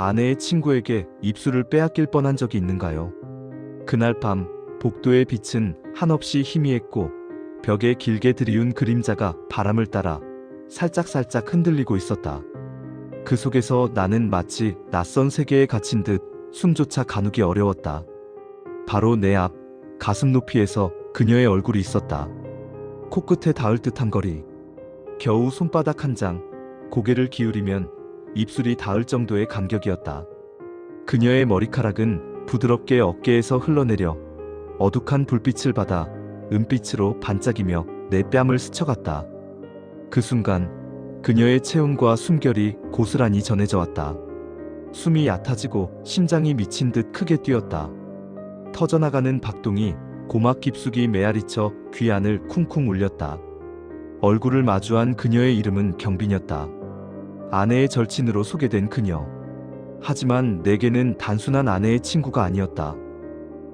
아내의 친구에게 입술을 빼앗길 뻔한 적이 있는가요? 그날 밤 복도의 빛은 한없이 희미했고 벽에 길게 들이운 그림자가 바람을 따라 살짝살짝 흔들리고 있었다. 그 속에서 나는 마치 낯선 세계에 갇힌 듯 숨조차 가누기 어려웠다. 바로 내 앞 가슴 높이에서 그녀의 얼굴이 있었다. 코끝에 닿을 듯한 거리. 겨우 손바닥 한 장, 고개를 기울이면 입술이 닿을 정도의 간격이었다. 그녀의 머리카락은 부드럽게 어깨에서 흘러내려 어둑한 불빛을 받아 은빛으로 반짝이며 내 뺨을 스쳐갔다. 그 순간 그녀의 체온과 숨결이 고스란히 전해져 왔다. 숨이 얕아지고 심장이 미친 듯 크게 뛰었다. 터져나가는 박동이 고막 깊숙이 메아리쳐 귀 안을 쿵쿵 울렸다. 얼굴을 마주한 그녀의 이름은 경빈이었다. 아내의 절친으로 소개된 그녀. 하지만 내게는 단순한 아내의 친구가 아니었다.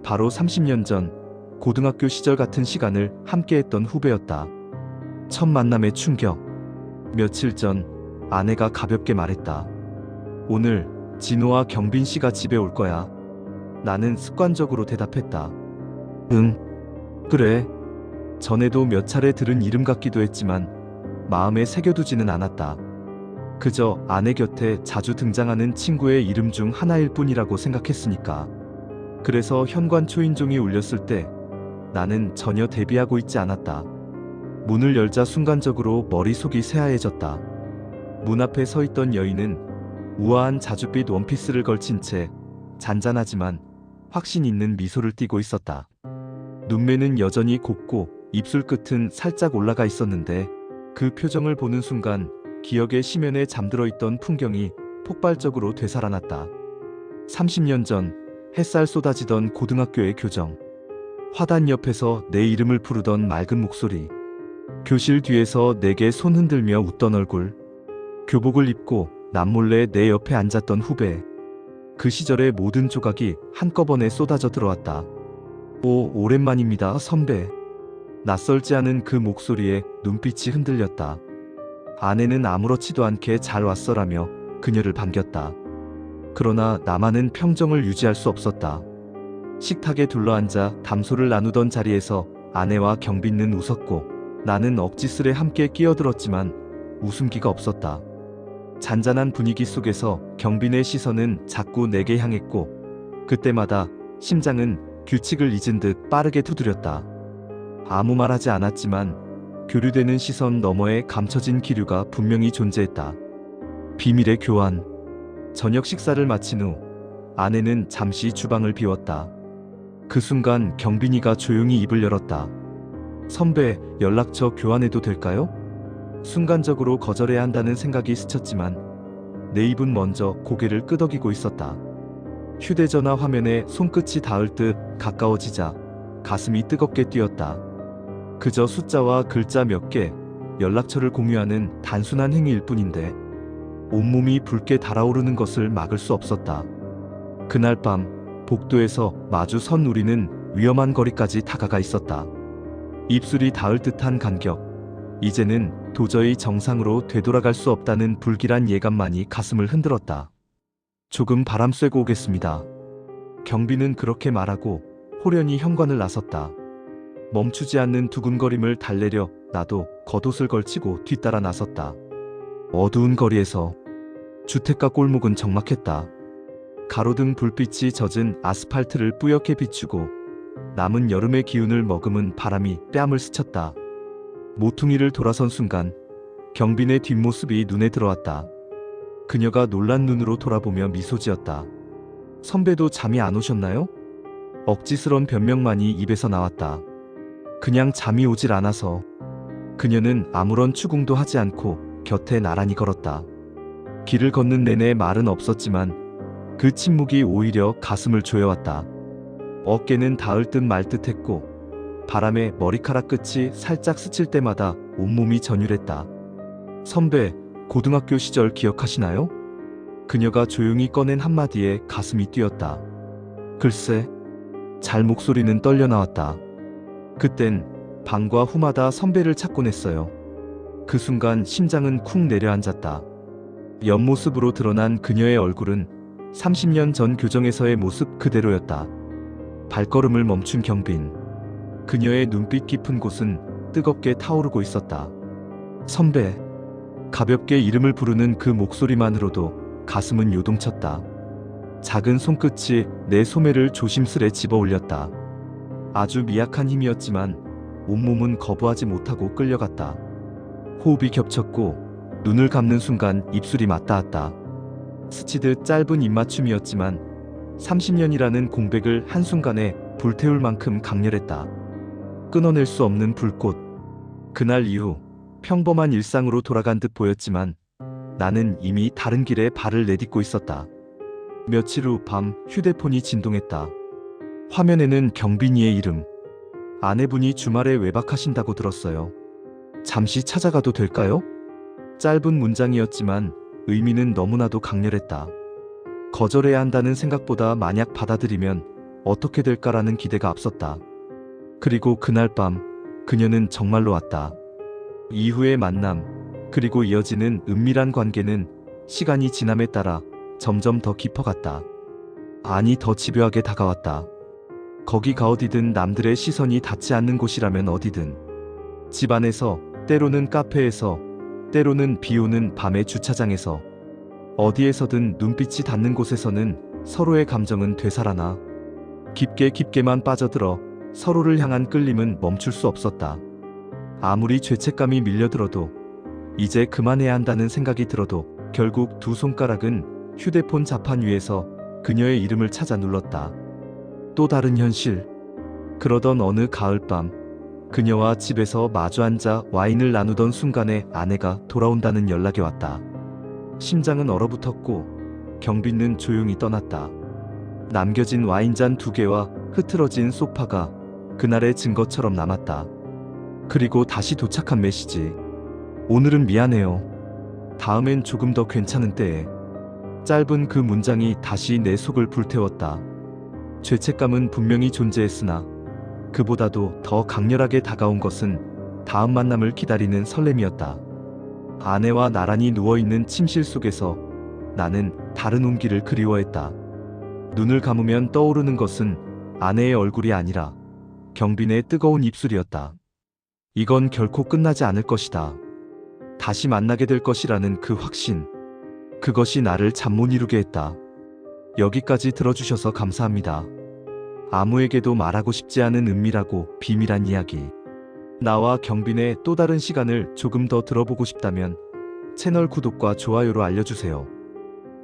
바로 30년 전 고등학교 시절 같은 시간을 함께했던 후배였다. 첫 만남의 충격. 며칠 전 아내가 가볍게 말했다. 오늘 진호와 경빈 씨가 집에 올 거야. 나는 습관적으로 대답했다. 응. 그래. 전에도 몇 차례 들은 이름 같기도 했지만 마음에 새겨두지는 않았다. 그저 아내 곁에 자주 등장하는 친구의 이름 중 하나일 뿐이라고 생각했으니까. 그래서 현관 초인종이 울렸을 때 나는 전혀 대비하고 있지 않았다. 문을 열자 순간적으로 머릿속이 새하얘졌다. 문 앞에 서 있던 여인은 우아한 자줏빛 원피스를 걸친 채 잔잔하지만 확신 있는 미소를 띠고 있었다. 눈매는 여전히 곱고 입술 끝은 살짝 올라가 있었는데 그 표정을 보는 순간 기억의 심연에 잠들어 있던 풍경이 폭발적으로 되살아났다. 30년 전 햇살 쏟아지던 고등학교의 교정. 화단 옆에서 내 이름을 부르던 맑은 목소리. 교실 뒤에서 내게 손 흔들며 웃던 얼굴. 교복을 입고 남몰래 내 옆에 앉았던 후배. 그 시절의 모든 조각이 한꺼번에 쏟아져 들어왔다. 오, 오랜만입니다, 선배. 낯설지 않은 그 목소리에 눈빛이 흔들렸다. 아내는 아무렇지도 않게 잘 왔어라며 그녀를 반겼다. 그러나 나만은 평정을 유지할 수 없었다. 식탁에 둘러앉아 담소를 나누던 자리에서 아내와 경빈는 웃었고 나는 억지스레 함께 끼어들었지만 웃음기가 없었다. 잔잔한 분위기 속에서 경빈의 시선은 자꾸 내게 향했고 그때마다 심장은 규칙을 잊은 듯 빠르게 두드렸다. 아무 말하지 않았지만 교류되는 시선 너머에 감춰진 기류가 분명히 존재했다. 비밀의 교환. 저녁 식사를 마친 후 아내는 잠시 주방을 비웠다. 그 순간 경빈이가 조용히 입을 열었다. 선배, 연락처 교환해도 될까요? 순간적으로 거절해야 한다는 생각이 스쳤지만 내 입은 먼저 고개를 끄덕이고 있었다. 휴대전화 화면에 손끝이 닿을 듯 가까워지자 가슴이 뜨겁게 뛰었다. 그저 숫자와 글자 몇 개, 연락처를 공유하는 단순한 행위일 뿐인데 온몸이 붉게 달아오르는 것을 막을 수 없었다. 그날 밤 복도에서 마주 선 우리는 위험한 거리까지 다가가 있었다. 입술이 닿을 듯한 간격. 이제는 도저히 정상으로 되돌아갈 수 없다는 불길한 예감만이 가슴을 흔들었다. 조금 바람 쐬고 오겠습니다. 경비는 그렇게 말하고 호련히 현관을 나섰다. 멈추지 않는 두근거림을 달래려 나도 겉옷을 걸치고 뒤따라 나섰다. 어두운 거리에서 주택가 골목은 적막했다. 가로등 불빛이 젖은 아스팔트를 뿌옇게 비추고 남은 여름의 기운을 머금은 바람이 뺨을 스쳤다. 모퉁이를 돌아선 순간 경빈의 뒷모습이 눈에 들어왔다. 그녀가 놀란 눈으로 돌아보며 미소 지었다. 선배도 잠이 안 오셨나요? 억지스런 변명만이 입에서 나왔다. 그냥 잠이 오질 않아서. 그녀는 아무런 추궁도 하지 않고 곁에 나란히 걸었다. 길을 걷는 내내 말은 없었지만 그 침묵이 오히려 가슴을 조여왔다. 어깨는 닿을 듯 말 듯했고 바람에 머리카락 끝이 살짝 스칠 때마다 온몸이 전율했다. 선배, 고등학교 시절 기억하시나요? 그녀가 조용히 꺼낸 한마디에 가슴이 뛰었다. 글쎄, 잘 목소리는 떨려 나왔다. 그땐 방과 후마다 선배를 찾곤 했어요. 그 순간 심장은 쿵 내려앉았다. 옆모습으로 드러난 그녀의 얼굴은 30년 전 교정에서의 모습 그대로였다. 발걸음을 멈춘 경빈. 그녀의 눈빛 깊은 곳은 뜨겁게 타오르고 있었다. 선배. 가볍게 이름을 부르는 그 목소리만으로도 가슴은 요동쳤다. 작은 손끝이 내 소매를 조심스레 집어 올렸다. 아주 미약한 힘이었지만 온몸은 거부하지 못하고 끌려갔다. 호흡이 겹쳤고 눈을 감는 순간 입술이 맞닿았다. 스치듯 짧은 입맞춤이었지만 30년이라는 공백을 한순간에 불태울 만큼 강렬했다. 끊어낼 수 없는 불꽃. 그날 이후 평범한 일상으로 돌아간 듯 보였지만 나는 이미 다른 길에 발을 내딛고 있었다. 며칠 후 밤 휴대폰이 진동했다. 화면에는 경빈이의 이름. 아내분이 주말에 외박하신다고 들었어요. 잠시 찾아가도 될까요? 짧은 문장이었지만 의미는 너무나도 강렬했다. 거절해야 한다는 생각보다 만약 받아들이면 어떻게 될까라는 기대가 앞섰다. 그리고 그날 밤 그녀는 정말로 왔다. 이후의 만남, 그리고 이어지는 은밀한 관계는 시간이 지남에 따라 점점 더 깊어갔다. 아니 더 집요하게 다가왔다. 거기가 어디든 남들의 시선이 닿지 않는 곳이라면 어디든. 집 안에서, 때로는 카페에서, 때로는 비 오는 밤의 주차장에서, 어디에서든 눈빛이 닿는 곳에서는 서로의 감정은 되살아나. 깊게 깊게만 빠져들어 서로를 향한 끌림은 멈출 수 없었다. 아무리 죄책감이 밀려들어도 이제 그만해야 한다는 생각이 들어도 결국 두 손가락은 휴대폰 자판 위에서 그녀의 이름을 찾아 눌렀다. 또 다른 현실. 그러던 어느 가을밤 그녀와 집에서 마주 앉아 와인을 나누던 순간에 아내가 돌아온다는 연락이 왔다. 심장은 얼어붙었고 경빈은 조용히 떠났다. 남겨진 와인잔 두 개와 흐트러진 소파가 그날의 증거처럼 남았다. 그리고 다시 도착한 메시지. 오늘은 미안해요. 다음엔 조금 더 괜찮은 때에. 짧은 그 문장이 다시 내 속을 불태웠다. 죄책감은 분명히 존재했으나 그보다도 더 강렬하게 다가온 것은 다음 만남을 기다리는 설렘이었다. 아내와 나란히 누워있는 침실 속에서 나는 다른 온기를 그리워했다. 눈을 감으면 떠오르는 것은 아내의 얼굴이 아니라 경빈의 뜨거운 입술이었다. 이건 결코 끝나지 않을 것이다. 다시 만나게 될 것이라는 그 확신. 그것이 나를 잠 못 이루게 했다. 여기까지 들어주셔서 감사합니다. 아무에게도 말하고 싶지 않은 은밀하고 비밀한 이야기. 나와 경빈의 또 다른 시간을 조금 더 들어보고 싶다면 채널 구독과 좋아요로 알려주세요.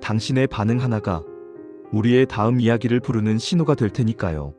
당신의 반응 하나가 우리의 다음 이야기를 부르는 신호가 될 테니까요.